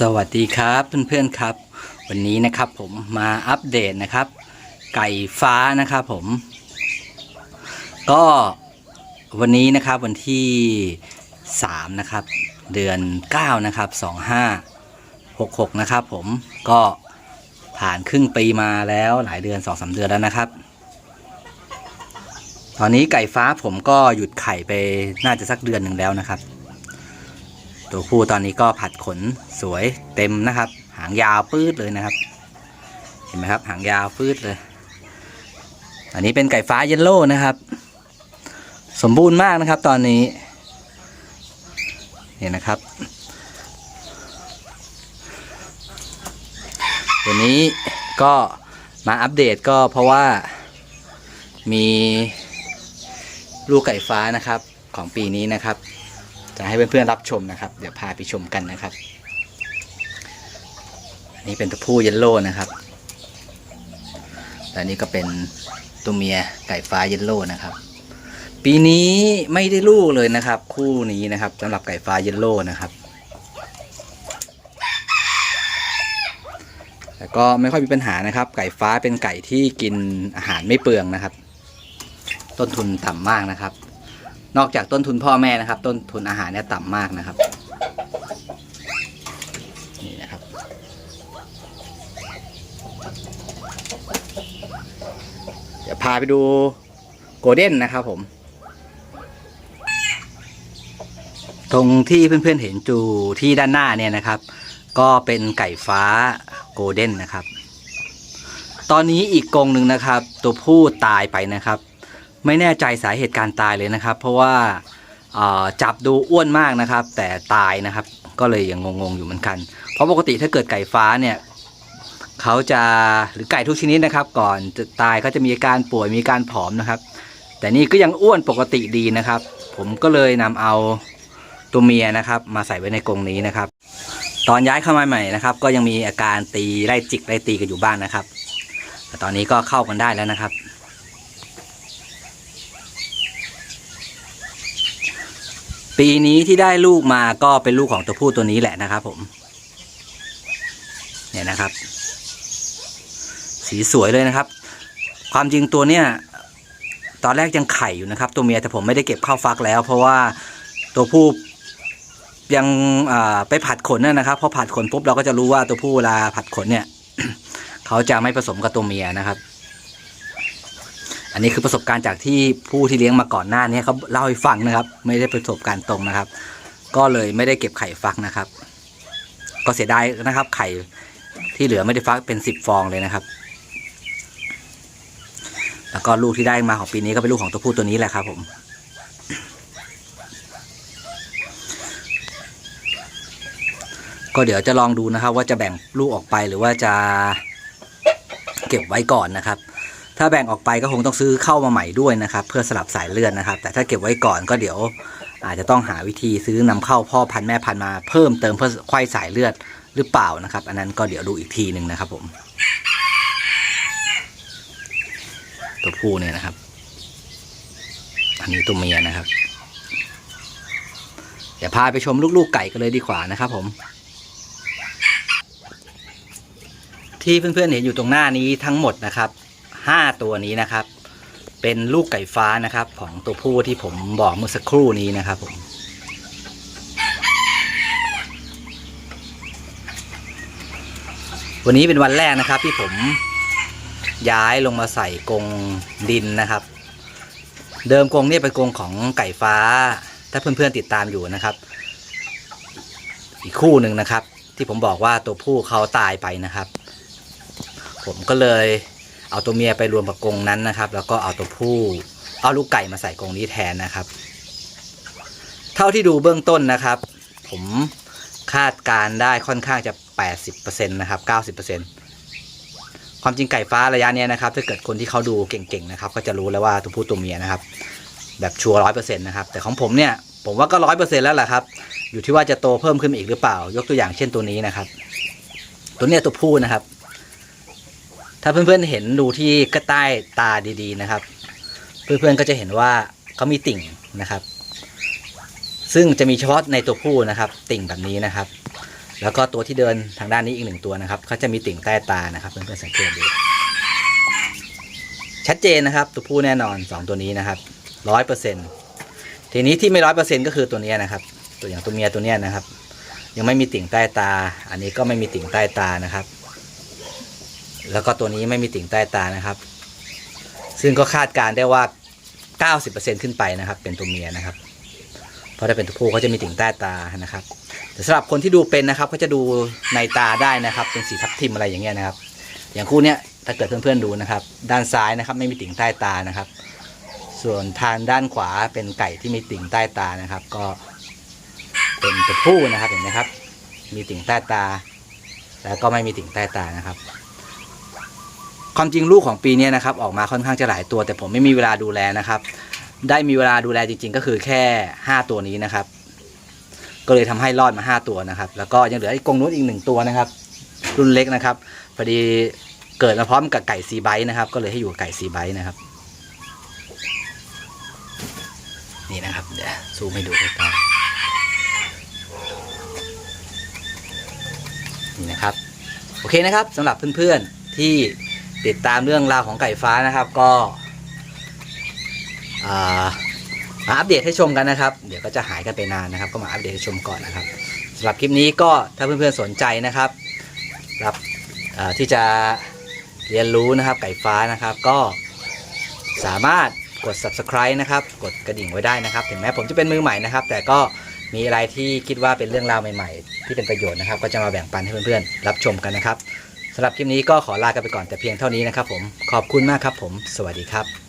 สวัสดีครับเพื่อนๆครับ วันนี้นะครับผมมาอัปเดตนะครับ ไก่ฟ้านะครับผม ก็วันนี้นะครับวันที่ 3 นะครับ เดือน 9 นะครับ 2566 นะครับผมก็ผ่านครึ่งปีมาแล้วหลายเดือน 2-3 เดือนแล้วนะครับ ตอนนี้ไก่ฟ้าผมก็หยุดไข่ไปน่าจะสักเดือนหนึ่งแล้วนะครับ ตัวผู้ตอนนี้ก็ผัดขนสวยเต็มนะครับ หางยาวปื้ดเลยนะครับ เห็นไหมครับ หางยาวปื้ดเลย อันนี้เป็นไก่ฟ้าเยลโล่นะครับ สมบูรณ์มากนะครับ ตอนนี้เห็นนะครับวันนี้ก็มาอัปเดตก็เพราะว่ามีลูกไก่ฟ้านะครับของปีนี้นะครับ จะให้เพื่อนๆรับชมนะครับ เดี๋ยวพาไปชมกันนะครับ อันนี้เป็นตัวผู้เยลโล่นะครับและนี่ก็เป็นตัวเมียไก่ฟ้าเยลโล่นะครับ ปีนี้ไม่ได้ลูกเลยนะครับ คู่นี้นะครับสำหรับไก่ฟ้าเยลโล่นะครับแต่ก็ไม่ค่อยมีปัญหานะครับ ไก่ฟ้าเป็นไก่ที่กินอาหารไม่เปลืองนะครับ ต้นทุนต่ำมากนะครับ นอกจากต้นทุนพ่อแม่นะครับ ต้นทุนอาหารเนี่ยต่ำมากนะครับ นี่นะครับ เดี๋ยวพาไปดูโกลเด้นนะครับผม ตรงที่เพื่อนๆเห็นจูที่ด้านหน้าเนี่ยนะครับ ก็เป็นไก่ฟ้าโกลเด้นนะครับ ตอนนี้อีกกรงหนึ่งนะครับ ตัวผู้ตายไปนะครับ ไม่แน่ใจสาเหตุการตายเลยนะครับ เพราะว่าจับดูอ้วนมากนะครับ แต่ตายนะครับ ก็เลยยังงงๆอยู่เหมือนกัน เพราะปกติถ้าเกิดไก่ฟ้าเนี่ยเขาจะหรือไก่ทุกชนิดนะครับ ก่อนจะตายเขาจะมีการป่วยมีการผอมนะครับ แต่นี่ก็ยังอ้วนปกติดีนะครับ ผมก็เลยนำเอาตัวเมียนะครับ มาใส่ไว้ในกรงนี้นะครับ ตอนย้ายเข้ามาใหม่นะครับ ก็ยังมีอาการตีไล่จิกไล่ตีกันอยู่บ้างนะครับแต่ตอนนี้ก็เข้ากันได้แล้วนะครับ ปีนี้ที่ได้ลูกมาก็เป็นลูกของตัวผู้ตัวนี้แหละนะครับ ผม เนี่ยนะครับ สีสวยเลยนะครับ ความจริงตัวเนี้ยตอนแรกยังไข่อยู่นะครับ ตัวเมียแต่ผมไม่ได้เก็บเข้าฟักแล้ว เพราะว่าตัวผู้ยังไปผัดขนน่นะครับพอผัดขนปุ๊บเราก็จะรู้ว่าตัวผู้เวลาผัดขนเนี่ย เขาจะไม่ผสมกับตัวเมียนะครับ อันนี้คือประสบการณ์จากที่ผู้ที่เลี้ยงมาก่อนหน้านี้เขาเล่าให้ฟังนะครับ ไม่ได้ประสบการณ์ตรงนะครับ ก็เลยไม่ได้เก็บไข่ฟักนะครับ ก็เสียดายนะครับ ไข่ที่เหลือไม่ได้ฟักเป็นสิบฟองเลยนะครับ แล้วก็ลูกที่ได้มาของปีนี้ก็เป็นลูกของตัวผู้ตัวนี้แหละครับ ผมก็เดี๋ยวจะลองดูนะครับ ว่าจะแบ่งลูกออกไปหรือว่าจะเก็บไว้ก่อนนะครับ ถ้าแบ่งออกไปก็คงต้องซื้อเข้ามาใหม่ด้วยนะครับ เพื่อสลับสายเลือดนะครับ แต่ถ้าเก็บไว้ก่อนก็เดี๋ยว อาจจะต้องหาวิธีซื้อนำเข้าพ่อพันธุ์แม่พันธุ์มาเพิ่มเติมเพื่อควายสายเลือดหรือเปล่านะครับ อันนั้นก็เดี๋ยวดูอีกทีหนึ่งนะครับ ผม ตัวผู้เนี่ยนะครับ อันนี้ตัวเมียนะครับเดี๋ยวพาไปชมลูกๆไก่กันเลยดีกว่านะครับ ผมที่เพื่อนๆเห็นอยู่ตรงหน้านี้ทั้งหมดนะครับ ห้าตัวนี้นะครับ เป็นลูกไก่ฟ้านะครับ ของตัวผู้ที่ผมบอกเมื่อสักครู่นี้นะครับผมวันนี้เป็นวันแรกนะครับที่ผมย้ายลงมาใส่กรงดินนะครับ เดิมกรงเนี่ยเป็นกรงของไก่ฟ้า ถ้าเพื่อนๆติดตามอยู่นะครับ อีกคู่หนึ่งนะครับ ที่ผมบอกว่าตัวผู้เขาตายไปนะครับ ผมก็เลย เอาตัวเมียไปรวมกับกรงนั้นนะครับ แล้วก็เอาตัวผู้เอาลูกไก่มาใส่กรงนี้แทนนะครับ เท่าที่ดูเบื้องต้นนะครับ ผมคาดการได้ค่อนข้างจะ 80%นะครับ 90%ความจริงไก่ฟ้าระยะนี้นะครับ ถ้าเกิดคนที่เขาดูเก่งๆนะครับ ก็จะรู้แล้วว่าตัวผู้ตัวเมียนะครับ แบบชัวร้อยเปอร์เซ็นต์นะครับ แต่ของผมเนี่ยผมว่าก็ร้อยเปอร์เซ็นต์แล้วแหละครับ อยู่ที่ว่าจะโตเพิ่มขึ้นอีกหรือเปล่า ยกตัวอย่างเช่นตัวนี้นะครับ ตัวเนี้ยตัวผู้นะครับ ถ้าเพื่อนๆเห็นดูที่กระใต้ตาดีๆนะครับ เพื่อนๆก็จะเห็นว่าเขามีติ่งนะครับ ซึ่งจะมีเฉพาะในตัวผู้นะครับ ติ่งแบบนี้นะครับ แล้วก็ตัวที่เดินทางด้านนี้อีกหนึ่งตัวนะครับเขาจะมีติ่งใต้ตานะครับ เพื่อนๆสังเกตดูชัดเจนนะครับ ตัวผู้แน่นอนสองตัวนี้นะครับร้อยเปอร์เซ็นทีนี้ที่ไม่ร้อยเปอร์เซ็นก็คือตัวนี้นะครับ ตัวอย่างตัวเมียตัวเนี้ยนะครับ ยังไม่มีติ่งใต้ตา อันนี้ก็ไม่มีติ่งใต้ตานะครับ แล้วก็ตัวนี้ไม่มีติ่งใต้ตานะครับ ซึ่งก็คาดการได้ว่า 90%ขึ้นไปนะครับ เป็นตัวเมียนะครับ เพราะถ้าเป็นตัวผู้เขาจะมีติ่งใต้ตานะครับ แต่สำหรับคนที่ดูเป็นนะครับก็จะดูในตาได้นะครับ เป็นสีทับทิมอะไรอย่างเงี้ยนะครับ อย่างคู่เนี้ยถ้าเกิดเพื่อนๆดูนะครับ ด้านซ้ายนะครับ ไม่มีติ่งใต้ตานะครับ ส่วนทางด้านขวาเป็นไก่ที่มีติ่งใต้ตานะครับ ก็เป็นตัวผู้นะครับเห็นไหมครับ มีติ่งใต้ตา แล้วก็ไม่มีติ่งใต้ตานะครับ ความจริงลูกของปีนี้นะครับออกมาค่อนข้างจะหลายตัว แต่ผมไม่มีเวลาดูแลนะครับ ได้มีเวลาดูแลจริง ๆ ก็คือแค่ 5 ตัวนี้นะครับ ก็เลยทำให้รอดมา 5 ตัวนะครับ แล้วก็ยังเหลือไอ้กรงนู้นอีกหนึ่งตัวนะครับ รุ่นเล็กนะครับพอดีเกิดมาพร้อมกับไก่ซีไบต์นะครับ ก็เลยให้อยู่กับไก่ซีไบต์นะครับ นี่นะครับเดี๋ยวซูมให้ดูใกล้ๆนี่นะครับ โอเคนะครับสำหรับเพื่อนๆที่ ติดตามเรื่องราวของไก่ฟ้านะครับ ก็มาอัปเดตให้ชมกันนะครับ เดี๋ยวก็จะหายกันไปนานนะครับ ก็มาอัปเดตให้ชมก่อนนะครับสำหรับคลิปนี้ก็ถ้าเพื่อนๆสนใจนะครับรับที่จะเรียนรู้นะครับไก่ฟ้านะครับก็สามารถกด subscribe นะครับ กดกระดิ่งไว้ได้นะครับ ถึงแม้ผมจะเป็นมือใหม่นะครับ แต่ก็มีอะไรที่คิดว่าเป็นเรื่องราวใหม่ ๆ ที่เป็นประโยชน์นะครับ ก็จะมาแบ่งปันให้เพื่อนๆรับชมกันนะครับ สำหรับคลิปนี้ก็ขอลากันไปก่อนแต่เพียงเท่านี้นะครับผมขอบคุณมากครับผม สวัสดีครับ